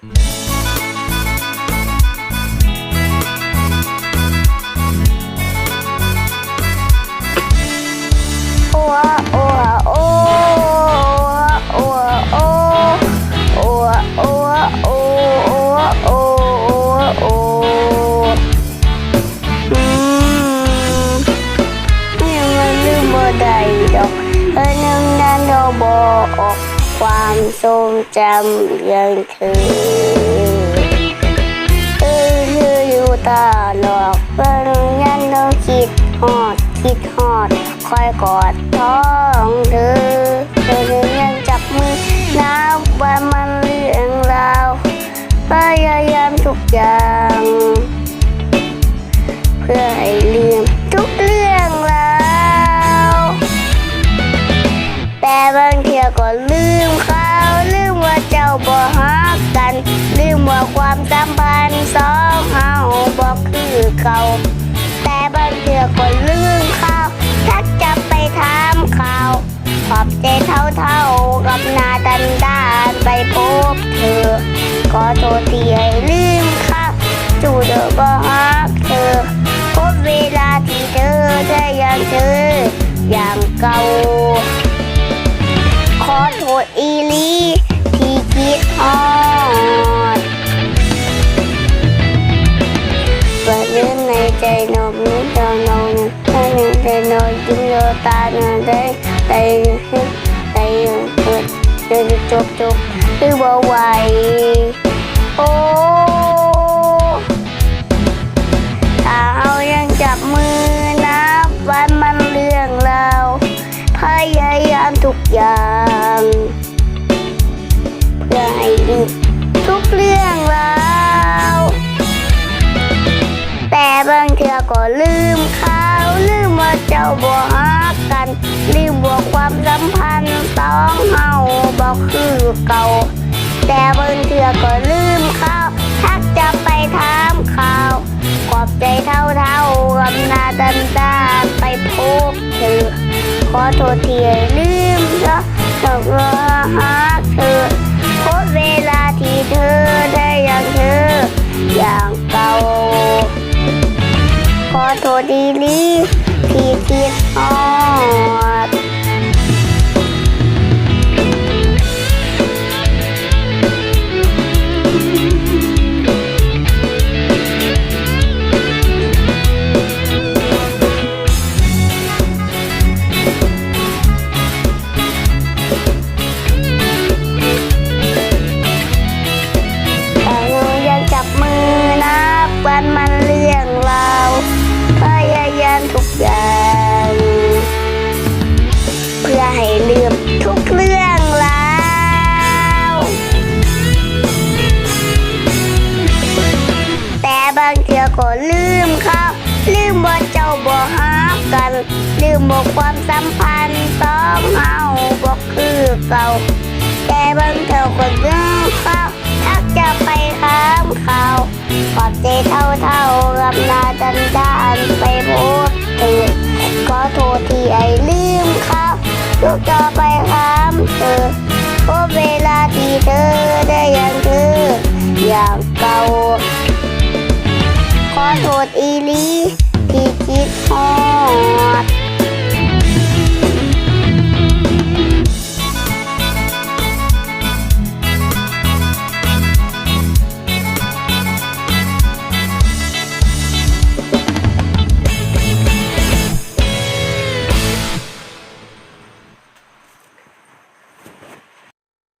โอ้อะโอ้อะโอ้โอ้อะโอ้โอ้อะโอ้อะโอ้โอ้อะโอ้โอ้อะโอ้อืมยังมันลืมบ่ได้ดอกเออนึงนั้นเราบอกออก ความทรงจำเรื่องเธอเออออยู่ตลอดเพื่อนยันเราคิดฮอดคิดฮอด คอยกอดท้องเธอเธอยังจับมือนับว่ามันเรื่องราวพยายามทุกอย่าง ว่าความสัมพันธ์สองเฮาบ่คือเก่าแต่บางเทีก็ลืมเขาถ้าจะไปถามข่าวขอบใจเท่าเท่าๆกับนาดันดานไปพบเธอ ขอโทษที่ให้ลืมเขาจูเดอบ่ฮักเธอพบเวลาที่เธอได้ยังเธออย่างเก่า ขอโทษอีลีที่คิดฮอ ตาหนึ่งได้ใจใจเปิดเดินจบจบคือบ่ไหวโอ้ถ้าเอายังจับมือนับวันมันเรื่องราวพยายามทุกอย่างเพื่อให้ทุกเรื่องราวแต่บางเทื่อก็ลืมเขาลืมว่าเจ้าบ่ฮั กันลืมว่าความสัมพันธ์สองเฮาบ่คือเก่า แต่บางเทื่อก็ลืมเขาทักจะไปถามข่าวขอบใจเท่าเท่าๆกับนาดันดานไปพบเธอ ขอโทษที่ลืมเธอตกรอหาเธอพบเวลาที่เธอได้อย่างเธออย่างเก่าขอโทษดีลี เพื่อให้ลืมทุกเรื่องราวแต่บางเทีก็ลืมเขาลืมว่เจ้าบ่ฮักกัน ลืมว่ความสัมพันธ์สองเฮาบ่คือเก่า แต่บางเธอก็ลืมเขาทักจะไปค้ามเขาขอบใจเท่าเท่า ต่อไปหามเธอพบเวลาที่เธอได้ยังเธออย่างเก่าขอโทษอีลีที่คิดฮอ